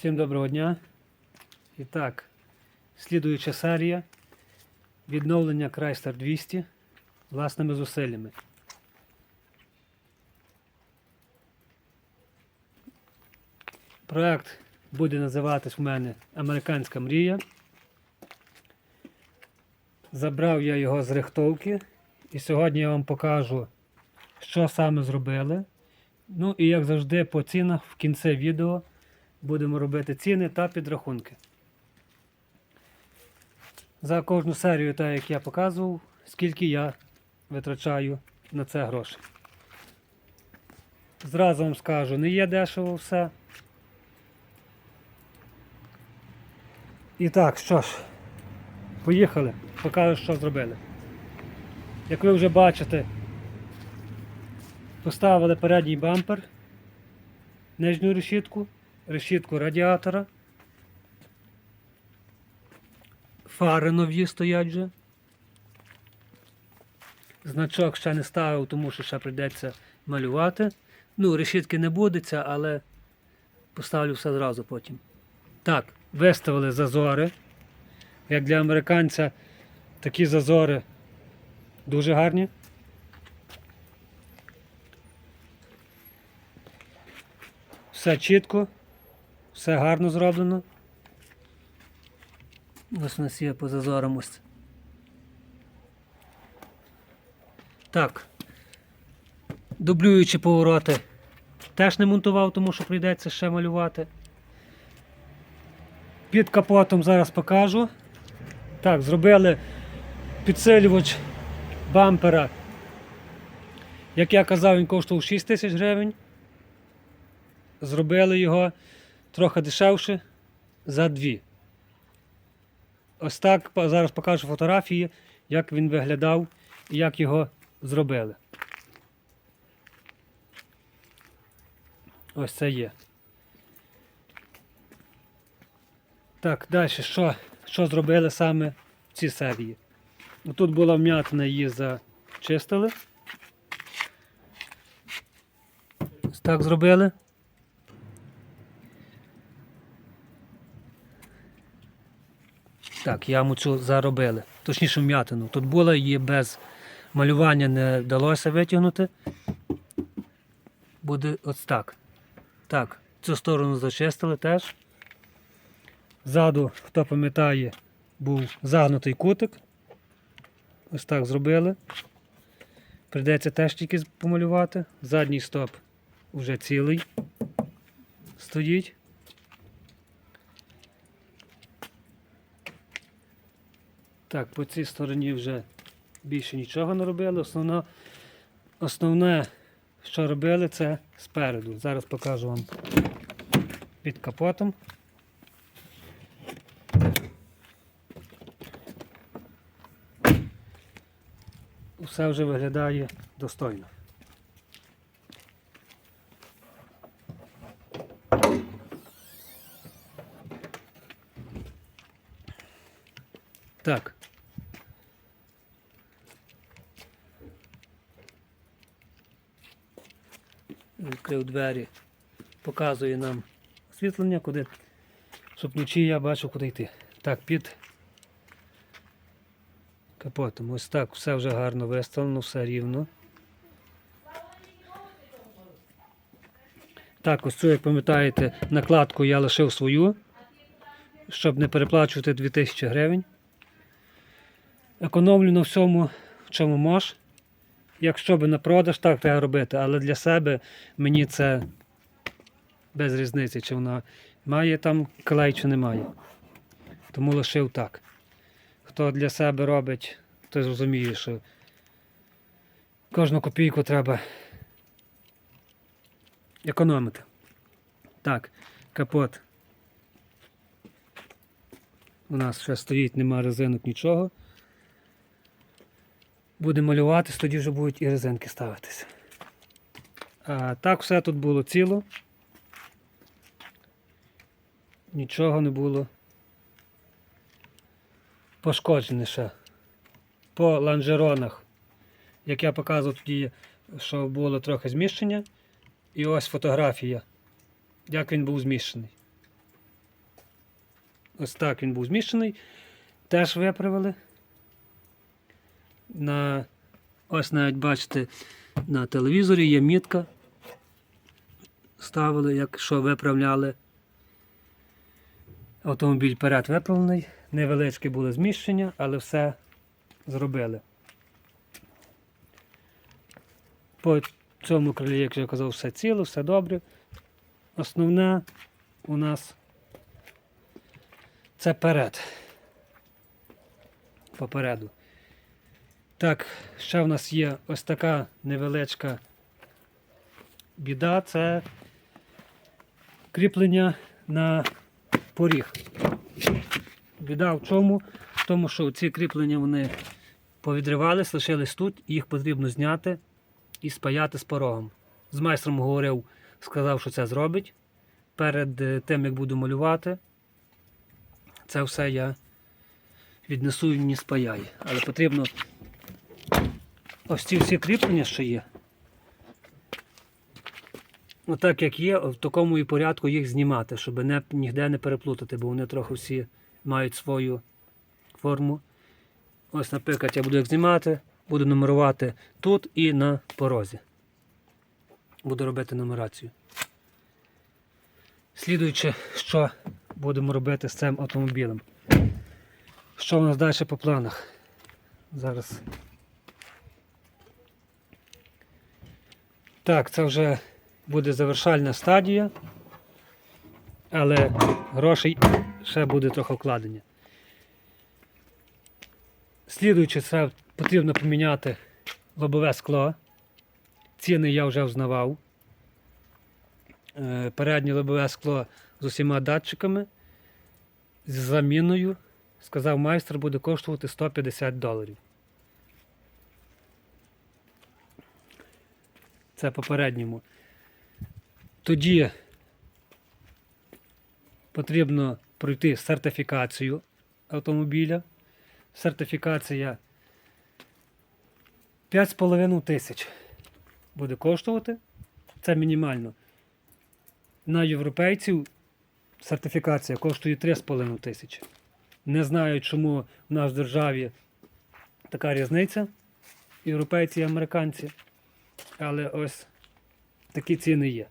Всім доброго дня. І так, слідуюча серія відновлення Chrysler 200 власними зусиллями. Проект буде називатись в мене Американська мрія. Забрав я його з рихтовки і сьогодні я вам покажу, що саме зробили. Ну і як завжди по цінах в кінці відео будемо робити ціни та підрахунки. За кожну серію, так як я показував, скільки я витрачаю на це грошей. Зразу вам скажу, не є дешево все. І так, що ж, поїхали, покажу, що зробили. Як ви вже бачите, поставили передній бампер, нижню решітку, решітку радіатора. Фари нові стоять вже. Значок ще не ставив, тому що ще прийдеться малювати. Ну, решітки не будеться, але поставлю все зразу потім. Так, виставили зазори. Як для американця такі зазори дуже гарні. Все чітко, все гарно зроблено. Ось у нас є по зазорам ось. Так. Дублюючи повороти теж не монтував, тому що прийдеться ще малювати. Під капотом зараз покажу. Так, зробили підсилювач бампера. Як я казав, він коштував 6 тисяч гривень. Зробили його трохи дешевше за 2. Ось так зараз покажу фотографії, як він виглядав і як його зробили. Ось це є. Так, далі, що, що зробили саме в цій серії? Тут була вм'ятина, її зачистили. Ось так зробили. Так, яму цю заробили. Точніше вм'ятину. Тут була її без малювання не вдалося витягнути. Буде ось так. Так, цю сторону зачистили теж. Ззаду, хто пам'ятає, був загнутий кутик. Ось так зробили. Прийдеться теж тільки помалювати. Задній стоп вже цілий стоїть. Так, по цій стороні вже більше нічого не робили. Основно, основне, що робили, це спереду. Зараз покажу вам під капотом. Все вже виглядає достойно. Так. Відкрив двері, показує нам освітлення, куди, щоб вночі я бачив, куди йти. Так, під капотом. Ось так, все вже гарно виставлено, все рівно. Так, ось цю, як пам'ятаєте, накладку я лишив свою, щоб не переплачувати 2000 гривень. Економлю на всьому, в чому мож. Якщо би на продаж, так треба робити, але для себе мені це без різниці, чи вона має там клей, чи не має. Тому лишив так. Хто для себе робить, той зрозуміє, що кожну копійку треба економити. Так, капот. У нас ще стоїть, нема резинок, нічого. Буде малюватись, тоді вже будуть і резинки ставитися. А так все тут було ціло. Нічого не було пошкоджене ще. По ланжеронах, як я показував тоді, що було трохи зміщення. І ось фотографія, як він був зміщений. Ось так він був зміщений. Теж виправили. На, ось навіть бачите, на телевізорі є мітка. Ставили, якщо виправляли. Автомобіль перед виправлений. Невеличке було зміщення, але все зробили. По цьому крилі, як я казав, все ціло, все добре. Основне у нас це перед. Попереду. Так, ще в нас є ось така невеличка біда. Це кріплення на поріг. Біда в чому? В тому, що ці кріплення вони повідривались, лишились тут, і їх потрібно зняти і спаяти з порогом. З майстром говорив, сказав, що це зробить. Перед е, тим, як буду малювати, це все я віднесу і мені спаяє. Але потрібно ось ці всі кріплення, що є. Отак як є, в такому і порядку їх знімати, щоб не, ніде не переплутати, бо вони трохи всі мають свою форму. Ось, наприклад, я буду їх знімати, буду нумерувати тут і на порозі. Буду робити нумерацію. Слідуючи, що будемо робити з цим автомобілем. Що у нас далі по планах? Зараз. Так, це вже буде завершальна стадія, але грошей ще буде трохи вкладення. Слідуючи, це потрібно поміняти лобове скло. Ціни я вже взнавав. Е, Переднє лобове скло з усіма датчиками, з заміною, сказав майстер, буде коштувати 150 доларів. Це попередньому. Тоді потрібно пройти сертифікацію автомобіля. Сертифікація 5,5 тисяч буде коштувати. Це мінімально. На європейців сертифікація коштує 3,5 тисячі. Не знаю, чому в нас в державі така різниця, європейці і американці. Але ось такі ціни є.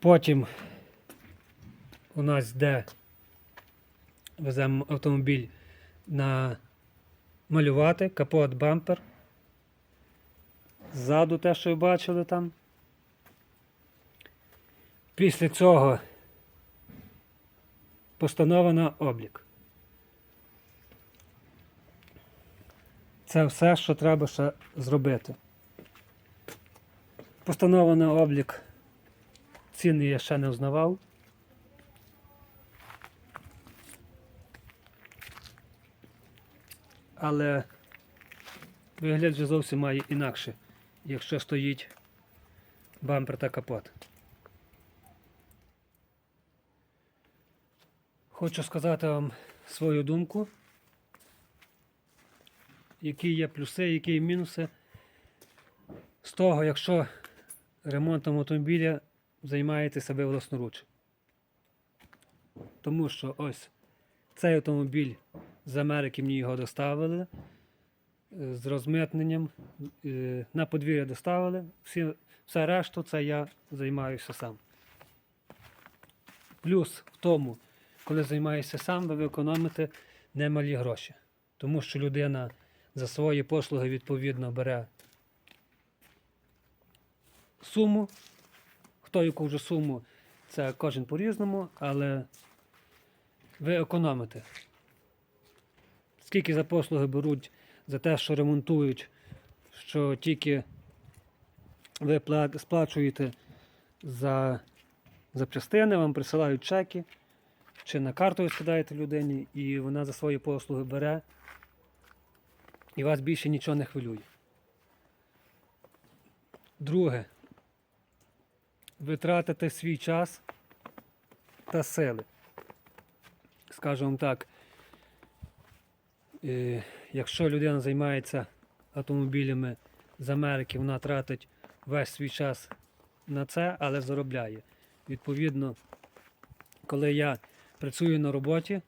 Потім у нас йде веземо автомобіль на малювати, капот, бампер. Ззаду те, що ви бачили там. Після цього постанова на облік. Це все, що треба ще зробити. Постанова на облік. Ціни я ще не взнавав. Але вигляд вже зовсім має інакше, якщо стоїть бампер та капот. Хочу сказати вам свою думку, які є плюси, які є мінуси з того, якщо ремонтом автомобіля займаєте себе власноруч. Тому що ось цей автомобіль з Америки мені його доставили е, з розмитненням. е, На подвір'я доставили. Всі, все решту це я займаюся сам. Плюс в тому, коли займаєшся сам, ви економите немалі гроші. Тому що людина за свої послуги відповідно бере суму. Хто яку вже суму, це кожен по-різному, але ви економите. Скільки за послуги беруть за те, що ремонтують, що тільки ви сплачуєте за запчастини, вам присилають чеки, чи на карту ви скидаєте людині, і вона за свої послуги бере, і вас більше нічого не хвилює. Друге, ви тратите свій час та сили. Скажу вам так, е, якщо людина займається автомобілями з Америки, вона тратить весь свій час на це, але заробляє. Відповідно, коли я працюю на роботі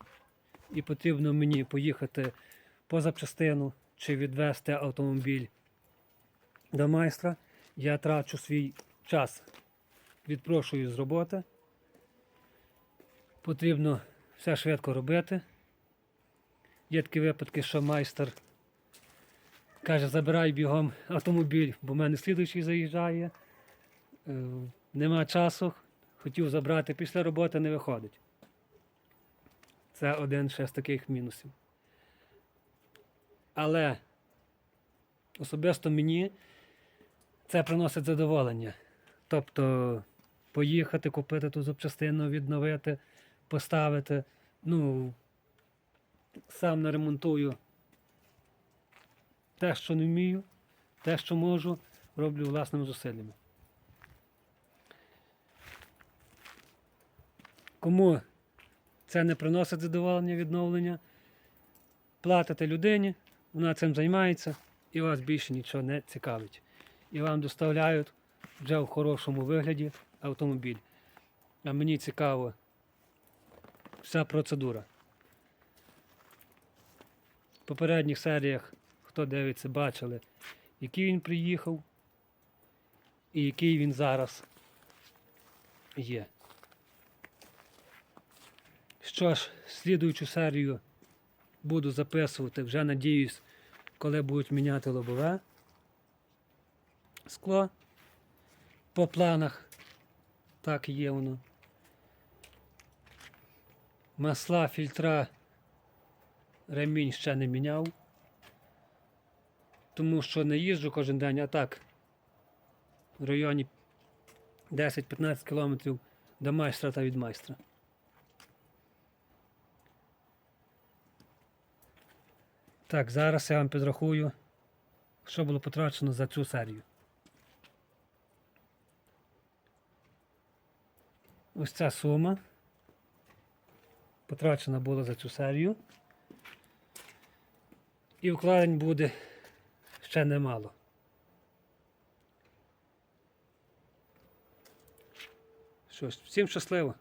і потрібно мені поїхати по запчастину чи відвести автомобіль до майстра, я трачу свій час, відпрошую з роботи. Потрібно все швидко робити. Є такі випадки, що майстер каже, забирай бігом автомобіль, бо в мене слідуючий заїжджає. Е, Нема часу, хотів забрати після роботи, не виходить. Це один ще з таких мінусів. Але особисто мені це приносить задоволення. Тобто поїхати, купити ту запчастину, відновити, поставити. Ну, сам наремонтую те, що не вмію, те, що можу, роблю власними зусиллями. Кому це не приносить задоволення відновлення, платите людині, вона цим займається і вас більше нічого не цікавить. І вам доставляють вже в хорошому вигляді автомобіль. А мені цікаво вся процедура. В попередніх серіях, хто дивиться, бачили, який він приїхав і який він зараз є. Що ж, слідуючу серію буду записувати, вже надіюсь, коли будуть міняти лобове скло. По планах так є воно. Масла, фільтра, ремінь ще не міняв. Тому що не їжджу кожен день, а так в районі 10-15 кілометрів до майстра та від майстра. Так, зараз я вам підрахую, що було потрачено за цю серію. Ось ця сума потрачена була за цю серію. І вкладень буде ще немало. Що ж, всім щасливо!